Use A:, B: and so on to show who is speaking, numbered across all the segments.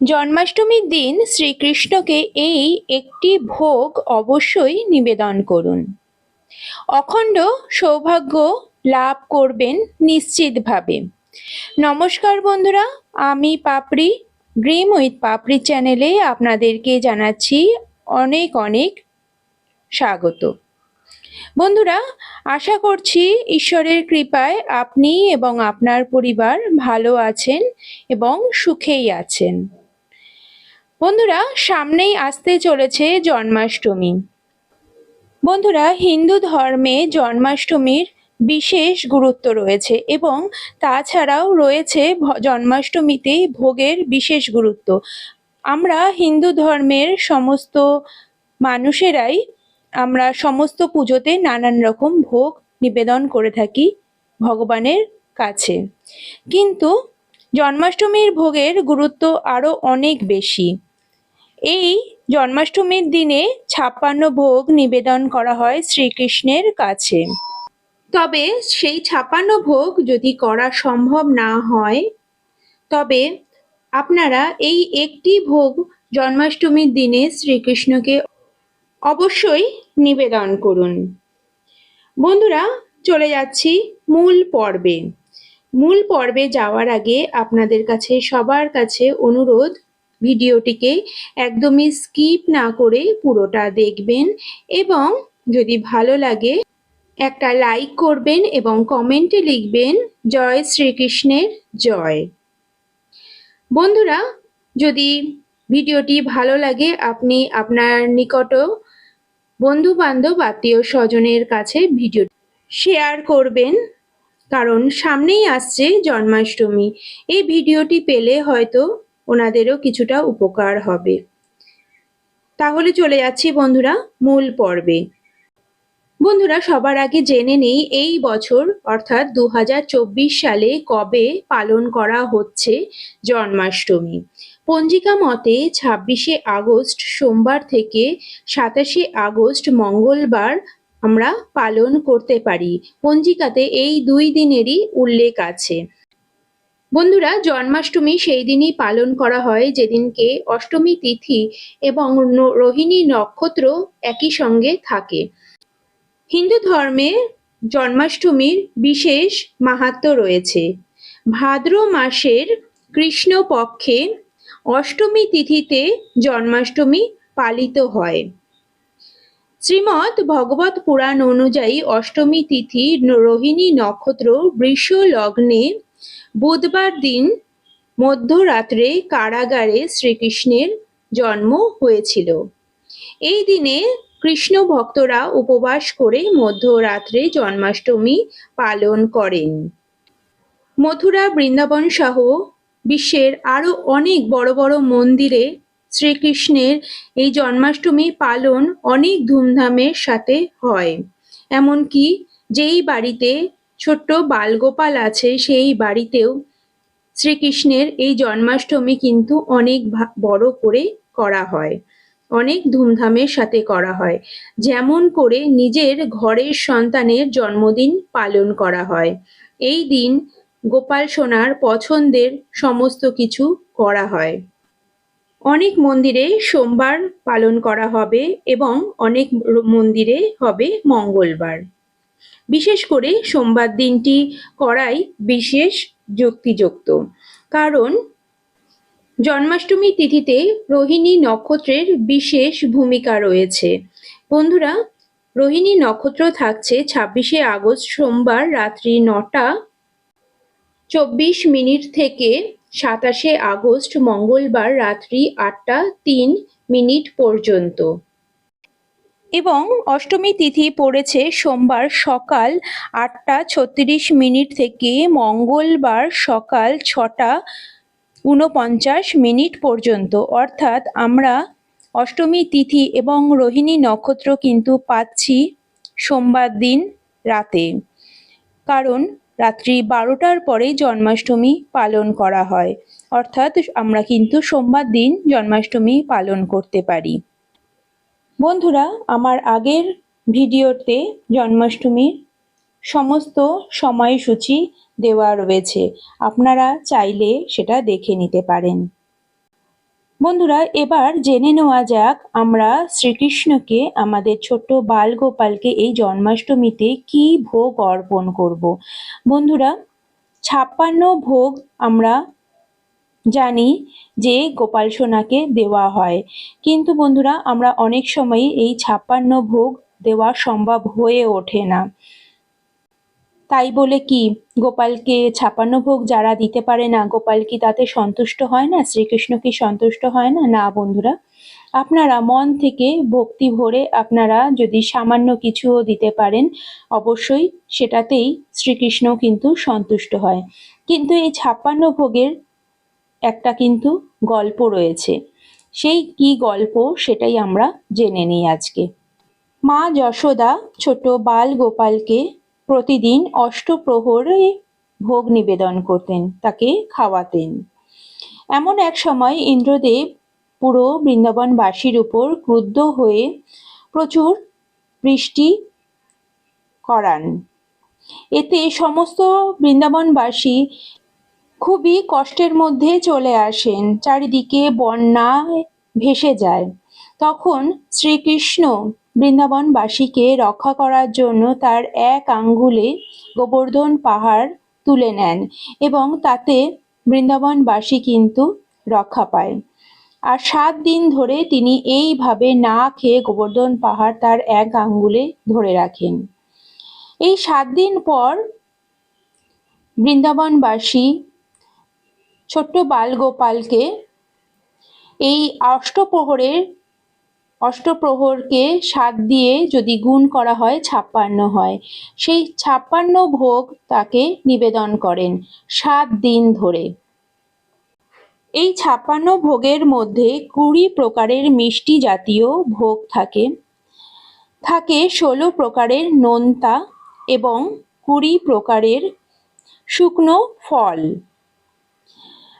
A: জন্মাষ্টমীর দিন শ্রীকৃষ্ণকে এই একটি ভোগ অবশ্যই নিবেদন করুন। অখণ্ড সৌভাগ্য লাভ করবেন নিশ্চিতভাবে। নমস্কার বন্ধুরা, আমি পাপড়ি ড্রিম উইথ পাপড়ি চ্যানেলে আপনাদেরকে জানাচ্ছি অনেক অনেক স্বাগত। বন্ধুরা, আশা করছি ঈশ্বরের কৃপায় আপনি এবং আপনার পরিবার ভালো আছেন এবং সুখেই আছেন। বন্ধুরা, সামনেই আসতে চলেছে জন্মাষ্টমী। বন্ধুরা, হিন্দু ধর্মে জন্মাষ্টমীর বিশেষ গুরুত্ব রয়েছে এবং তাছাড়াও রয়েছে জন্মাষ্টমীতে ভোগের বিশেষ গুরুত্ব। আমরা হিন্দু ধর্মের সমস্ত মানুষেরাই আমরা সমস্ত পুজোতে নানান রকম ভোগ নিবেদন করে থাকি ভগবানের কাছে। কিন্তু জন্মাষ্টমীর ভোগের গুরুত্ব আরও অনেক বেশি। এই জন্মাষ্টমীর দিনে ছাপ্পান্ন ভোগ নিবেদন করা হয় শ্রীকৃষ্ণের কাছে। তবে সেই ছাপ্পান্ন ভোগ যদি করা সম্ভব না হয়, তবে আপনারা এই একটি ভোগ জন্মাষ্টমীর দিনে শ্রীকৃষ্ণকে অবশ্যই নিবেদন করুন। বন্ধুরা, চলে যাচ্ছি মূল পর্বে। মূল পর্বে যাওয়ার আগে আপনাদের কাছে সবার কাছে অনুরোধ ভিডিওটিকে একদমই স্কিপ না করে পুরোটা দেখবেন এবং যদি ভালো লাগে একটা লাইক করবেন এবং কমেন্টে লিখবেন, জয় শ্রীকৃষ্ণের জয়। বন্ধুরা, যদি ভিডিওটি ভালো লাগে, আপনি আপনার নিকট বন্ধু বান্ধব আত্মীয় স্বজনের কাছে ভিডিও শেয়ার করবেন। কারণ সামনেই আসছে জন্মাষ্টমী। এই ভিডিওটি পেলে হয়তো ওনাদেরও কিছুটা উপকার হবে। তাহলে চলে যাচ্ছি বন্ধুরা মূল পর্বে। বন্ধুরা, সবার আগে জেনে নেই, এই বছর অর্থাৎ দু হাজার চব্বিশ সালে কবে পালন করা হচ্ছে জন্মাষ্টমী। পঞ্জিকা মতে ছাব্বিশে আগস্ট, সোমবার থেকে সাতাশে আগস্ট মঙ্গলবার আমরা পালন করতে পারি। পঞ্জিকাতে এই দুই দিনেরই উল্লেখ আছে। বন্ধুরা, জন্মাষ্টমী সেই দিনই পালন করা হয়, যেদিনকে অষ্টমী তিথি এবং রোহিণী নক্ষত্র একই সঙ্গে থাকে। হিন্দু ধর্মে জন্মাষ্টমীর বিশেষ মাহাত্ম্য রয়েছে। ভাদ্র মাসের কৃষ্ণ পক্ষে অষ্টমী তিথিতে জন্মাষ্টমী পালিত হয়। শ্রীমৎ ভগবত পুরাণ অনুযায়ী অষ্টমী তিথি রোহিণী নক্ষত্র বৃষ লগ্নে বুধবার দিন মধ্যরাত্রে কারাগারে শ্রীকৃষ্ণের জন্ম হয়েছিল। এই দিনে কৃষ্ণ ভক্তরা উপবাস করে মধ্যরাত্রে জন্মাষ্টমী পালন করেন। মথুরা বৃন্দাবন সহ বিশ্বের আরও অনেক বড় বড় মন্দিরে শ্রীকৃষ্ণের এই জন্মাষ্টমী পালন অনেক ধুমধামের সাথে হয়। এমনকি যেই বাড়িতে ছোট্ট বালগোপাল আছে সেই বাড়িতেও শ্রীকৃষ্ণের এই জন্মাষ্টমী কিন্তু অনেক বড় করে করা হয়। অনেক ধুমধামের সাথে করা হয়। যেমন করে নিজের ঘরের সন্তানের জন্মদিন পালন করা হয়। এই দিন গোপাল সোনার পছন্দের সমস্ত কিছু করা হয়। অনেক মন্দিরে সোমবার পালন করা হবে এবং অনেক মন্দিরে হবে মঙ্গলবার। বিশেষ করে সোমবার দিনটি করাই বিশেষ যুক্তিযুক্ত। কারণ জন্মাষ্টমী তিথিতে রোহিণী নক্ষত্রের বিশেষ ভূমিকা রয়েছে। বন্ধুরা, রোহিণী নক্ষত্র থাকছে ছাব্বিশে আগস্ট সোমবার রাত্রি নটা চব্বিশ মিনিট থেকে সাতাশে আগস্ট মঙ্গলবার রাত্রি আটটা তিন মিনিট পর্যন্ত। এবং অষ্টমী তিথি পড়েছে সোমবার সকাল আটটা ছত্রিশ মিনিট থেকে মঙ্গলবার সকাল ছটা ঊনপঞ্চাশ মিনিট পর্যন্ত। অর্থাৎ আমরা অষ্টমী তিথি এবং রোহিণী নক্ষত্র কিন্তু পাচ্ছি সোমবার দিন রাতে। কারণ রাত্রি বারোটার পরে জন্মাষ্টমী পালন করা হয়। অর্থাৎ আমরা কিন্তু সোমবার দিন জন্মাষ্টমী পালন করতে পারি। বন্ধুরা, আমার আগের ভিডিওতে জন্মাষ্টমীর সমস্ত সময়সূচি দেওয়া রয়েছে। আপনারা চাইলে সেটা দেখে নিতে পারেন। বন্ধুরা, এবার জেনে নেওয়া যাক আমরা শ্রীকৃষ্ণকে, আমাদের ছোট্ট বাল গোপালকে এই জন্মাষ্টমীতে কি ভোগ অর্পণ করব। বন্ধুরা, ছাপ্পান্ন ভোগ আমরা জানি যে গোপাল সোনাকে দেওয়া হয়। কিন্তু বন্ধুরা, আমরা অনেক সময় এই ছাপ্পান্ন ভোগ দেওয়া সম্ভব হয়ে ওঠে না। তাই বলে কি, গোপালকে ছাপান্ন ভোগ যারা দিতে পারে না, গোপাল কি তাতে সন্তুষ্ট হয় না? শ্রীকৃষ্ণ কি সন্তুষ্ট হয় না? না, বন্ধুরা। আপনারা মন থেকে ভক্তি ভরে আপনারা যদি সামান্য কিছুও দিতে পারেন, অবশ্যই সেটাতেই শ্রীকৃষ্ণ কিন্তু সন্তুষ্ট হয়। কিন্তু এই ছাপ্পান্ন ভোগের একটা কিন্তু গল্প রয়েছে। সেই কি গল্প সেটাই আমরা জেনে নিই আজকে। মা যশোদা ছোট বাল গোপালকে প্রতিদিন অষ্টপ্রহরে ভোগ নিবেদন করতেন, তাকে খাওয়াতেন। এমন এক সময় ইন্দ্রদেব পুরো বৃন্দাবনবাসীর উপর ক্রুদ্ধ হয়ে প্রচুর বৃষ্টি করান। এতে সমস্ত বৃন্দাবনবাসী খুবই কষ্টের মধ্যে চলে আসেন, চারিদিকে বন্যা ভেসে যায়। তখন শ্রীকৃষ্ণ বৃন্দাবনবাসীকে রক্ষা করার জন্য তার এক আঙ্গুলে গোবর্ধন পাহাড় তুলে নেন এবং তাতে বৃন্দাবনবাসী কিন্তু রক্ষা পায়। আর সাত দিন ধরে তিনি এইভাবে না খেয়ে গোবর্ধন পাহাড় তার এক আঙ্গুলে ধরে রাখেন। এই সাত দিন পর বৃন্দাবনবাসী ছোট্ট বালগোপালকে, এই অষ্টপ্রহরের, অষ্টপ্রহরকে সাত দিয়ে যদি গুণ করা হয়, ছাপ্পান্ন হয়। সেই ছাপ্পান্ন ভোগ তাকে নিবেদন করেন সাত দিন ধরে। এই ছাপ্পান্ন ভোগের মধ্যে কুড়ি প্রকারের মিষ্টি জাতীয় ভোগ থাকে। থাকে ষোলো প্রকারের নোনতা এবং কুড়ি প্রকারের শুকনো ফল।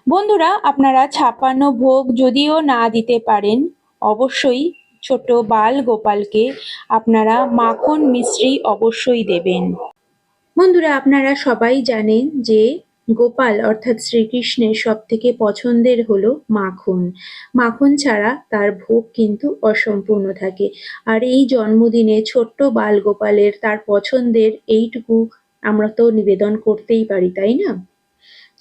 A: বন্ধুরা, আপনারা ছাপ্পান্ন ভোগ যদিও না দিতে পারেন, অবশ্যই ছোট বাল গোপালকে আপনারা মাখন মিশ্রি অবশ্যই দেবেন। বন্ধুরা, আপনারা সবাই জানেন যে গোপাল অর্থাৎ শ্রীকৃষ্ণের সব থেকে পছন্দের হলো মাখন। মাখন ছাড়া তার ভোগ কিন্তু অসম্পূর্ণ থাকে। আর এই জন্মদিনে ছোট্ট বাল গোপালের তার পছন্দের এইটুকু আমরা তো নিবেদন করতেই পারি, তাই না?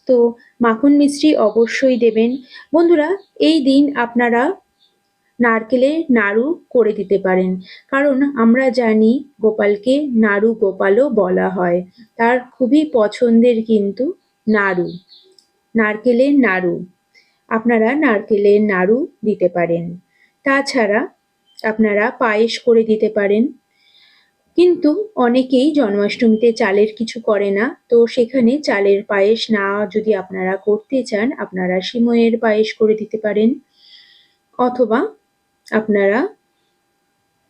A: তো মাখন মিষ্টি অবশ্যই দেবেন। বন্ধুরা, এই দিন আপনারা নারকেলের নাড়ু করে দিতে পারেন। কারণ আমরা জানি গোপালকে নাড়ু গোপালও বলা হয়। তার খুবই পছন্দের কিন্তু নাড়ু, নারকেলের নাড়ু। আপনারা নারকেলের নাড়ু দিতে পারেন। তাছাড়া আপনারা পায়েস করে দিতে পারেন। কিন্তু অনেকেই জন্মাষ্টমীতে চালের কিছু করে না। তো সেখানে চালের পায়েস না যদি আপনারা করতে চান, আপনারা সিময়ের পায়েস করে দিতে পারেন। অথবা আপনারা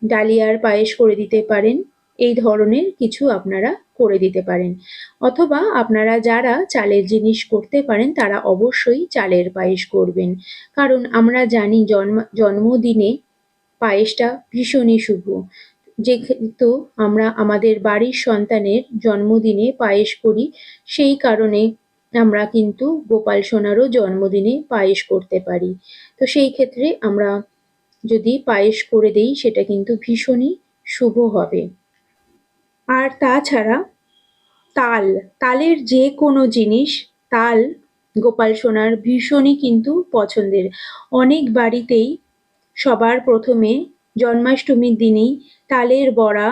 A: ডালিয়ার পায়েস করে দিতে পারেন। এই ধরনের কিছু আপনারা করে দিতে পারেন। অথবা আপনারা যারা চালের জিনিস করতে পারেন, তারা অবশ্যই চালের পায়েস করবেন। কারণ আমরা জানি জন্ম, জন্মদিনে পায়েসটা ভীষণই শুভ। যেহেতু আমরা আমাদের বাড়ির সন্তানের জন্মদিনে পায়েস করি, সেই কারণে আমরা কিন্তু গোপাল সোনারও জন্মদিনে পায়েস করতে পারি। তো সেই ক্ষেত্রে আমরা যদি পায়েস করে দেই, সেটা কিন্তু ভীষণই শুভ হবে। আর তাছাড়া তাল, তালের যে কোনো জিনিস, তাল গোপাল সোনার ভীষণই কিন্তু পছন্দের। অনেক বাড়িতেই সবার প্রথমে জন্মাষ্টমীর দিনেই তালের বড়া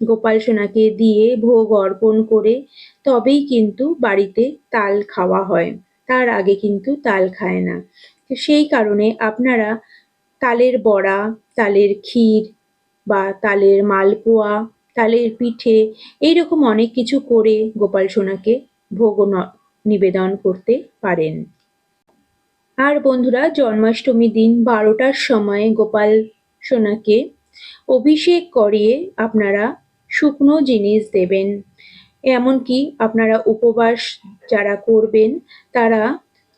A: গোপাল সোনাকে দিয়ে ভোগ অর্পণ করে তবেই কিন্তু বাড়িতে তাল খাওয়া হয়। তার আগে কিন্তু তাল খায় না। সেই কারণে আপনারা তালের বড়া, তালের ক্ষীর বা তালের মালপোয়া, তালের পিঠে এইরকম অনেক কিছু করে গোপাল সোনাকে ভোগ নিবেদন করতে পারেন। আর বন্ধুরা, জন্মাষ্টমীর দিন বারোটার সময় গোপাল সোনাকে অভিষেক করিয়ে আপনারা শুকনো জিনিস দেবেন। এমনকি আপনারা উপবাস যারা করবেন, তারা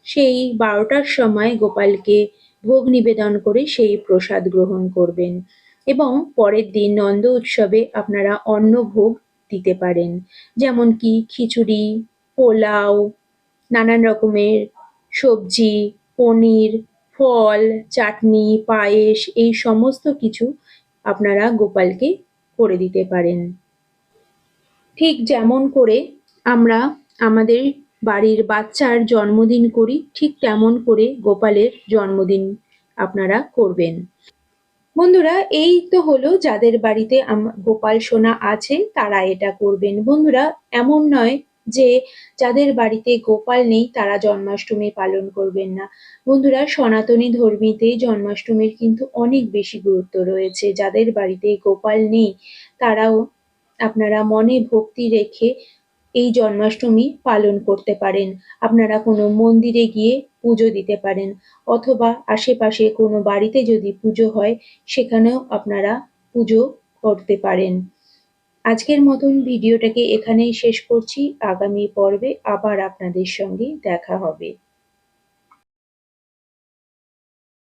A: সেই বারোটার সময় গোপালকে ভোগ নিবেদন করে সেই প্রসাদ গ্রহণ করবেন এবং পরের দিন নন্দ উৎসবে আপনারা অন্ন ভোগ দিতে পারেন। যেমন কি খিচুড়ি, পোলাও, নানান রকমের সবজি, পনির ফল, চাটনি, পায়েস এই সমস্ত কিছু আপনারা গোপালকে করে দিতে পারেন। ঠিক যেমন করে আমরা আমাদের বাড়ির বাচ্চার জন্মদিন করি, ঠিক তেমন করে গোপালের জন্মদিন আপনারা করবেন। বন্ধুরা, এই তো হলো যাদের বাড়িতে গোপাল সোনা আছে, তারা এটা করবেন। বন্ধুরা, এমন নয় যে যাদের বাড়িতে গোপাল নেই, তারা জন্মাষ্টমী পালন করবেন না। বন্ধুরা, সনাতনী ধর্মীতে জন্মাষ্টমীর কিন্তু অনেক বেশি গুরুত্ব রয়েছে। যাদের বাড়িতে গোপাল নেই, তারাও আপনারা মনে ভক্তি রেখে এই জন্মাষ্টমী পালন করতে পারেন। আপনারা কোনো মন্দিরে গিয়ে পুজো দিতে পারেন, অথবা আশেপাশে কোনো বাড়িতে যদি পুজো হয়, সেখানেও আপনারা পুজো করতে পারেন। আজকের মতন ভিডিওটাকে এখানেই শেষ করছি। আগামী পর্বে আবার আপনাদের সঙ্গে দেখা হবে।